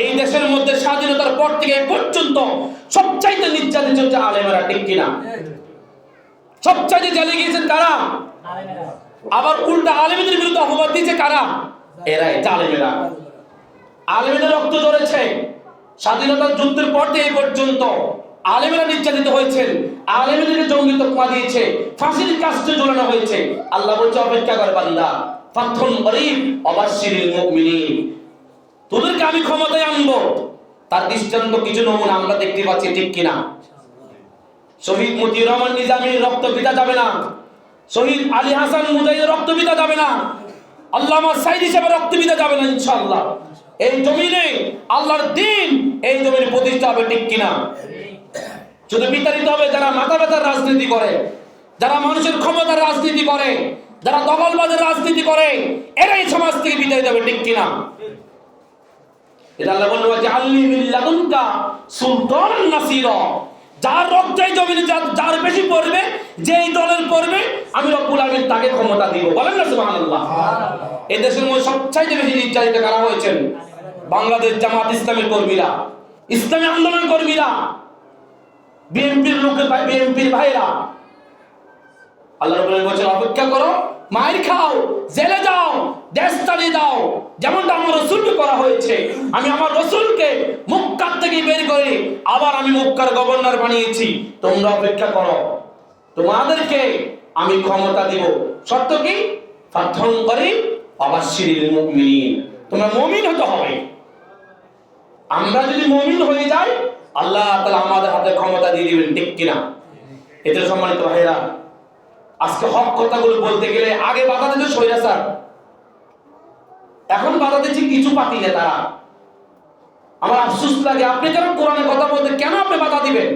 এই দেশের মধ্যে স্বাধীনতার পর থেকে পর্যন্ত সবচাইতে নির্যাতিত হচ্ছে আলেমেরা, ঠিক কিনা? সবচাইতে জ্বালে গিয়েছেন কারা? আবার উল্টা আলেমীদের বিরুদ্ধে অপবাদ দিয়েছে কারা? এরাই আলেমেরা আলেমেদের রক্ত ঝরেছে স্বাধীনতার যুদ্ধের পর থেকে পর্যন্ত আলেমেরা নির্যাতিত হয়েছেন। আলেমেদেরকে জঙ্গি তকমা দিয়েছে। ফাঁসির কাস্টে ঝোলানো হয়েছে। আল্লাহ বলছে, অপেক্ষা কর বান্দা। ফাথুন করিম অবাশিরিল মুমিনিন। তোদেরকে আমি ক্ষমতায় আনব। তার দৃষ্টান্ত কিছু নমুনা আমরা দেখতে পাচ্ছি, ঠিক কিনা? শহীদ মতিউর রহমান নিজামীর রক্ত পিতা যাবে না। শহীদ আলী হাসান মুজাহিদের রক্ত পিতা যাবে না। আল্লামা সাইদ হিসেবে রক্ত পিতা যাবে না, ইনশাআল্লাহ। এই জমিনে আল্লাহর দিন, এই জমিনে প্রতিষ্ঠা হবে, ঠিক কিনা? শুধু বিতাড়িত হবে যারা মাথা ব্যথার রাজনীতি করে, যারা মানুষের ক্ষমতার রাজনীতি করে, যারা দখলবাদের রাজনীতি করে, এরাই সমাজ থেকে বিতাড়িত হবে, ঠিক কিনা? এটা আল্লাহ বলল যে আল্লি মিল্লাদুনকা সুলতান নাসির। যার রক্তাই জমিনে যার বেশি পড়বে যেই দলের পড়বে আমি রব্বুল আমিন তাকে ক্ষমতা দিব। বলেন না সুবহানাল্লাহ। এই দেশের মধ্যে সবচাইতে বেশি নির্যাতিত করা হয়েছেন? বাংলাদেশ জামাত ইসলামের কর্মীরা ইসলামী আন্দোলন কর্মীরা বিএনপির লোকে বিএনপির ভাইরা আল্লাহ রব্বুল বলছেন অপেক্ষা করো মায়ের খাও জেলে যাও। দেশ চালিয়ে দাও। যেমনটা আমার রসুলকে করা হয়েছে। আমি আমার রসুলকে মুক্কার থেকে বের করে আবার আমি মুক্কার গভর্নর বানিয়েছি। তোমরা অপেক্ষা করো। তোমাদেরকে আমি ক্ষমতা দিব। শর্ত কি? প্রার্থন করে অবাশিরিল মুমিনিন। তোমরা মুমিন হতে হবে। আমরা যদি মুমিন হয়ে যাই, আল্লাহ তাআলা আমাদের হাতে ক্ষমতা দিয়ে দিবেন, ঠিক কিনা? এতে সম্মানিত ভাইরা আজকে হক কথাগুলো বলতে গেলে আগে বাধা দিত সৈরা স্যার। এখন বাধা দিচ্ছে কিছু পাতি নেতারা আমার আফসুস লাগে, আপনি কেন কোরআনের কথা বলতে, কেন আপনি বাধা দিবেন?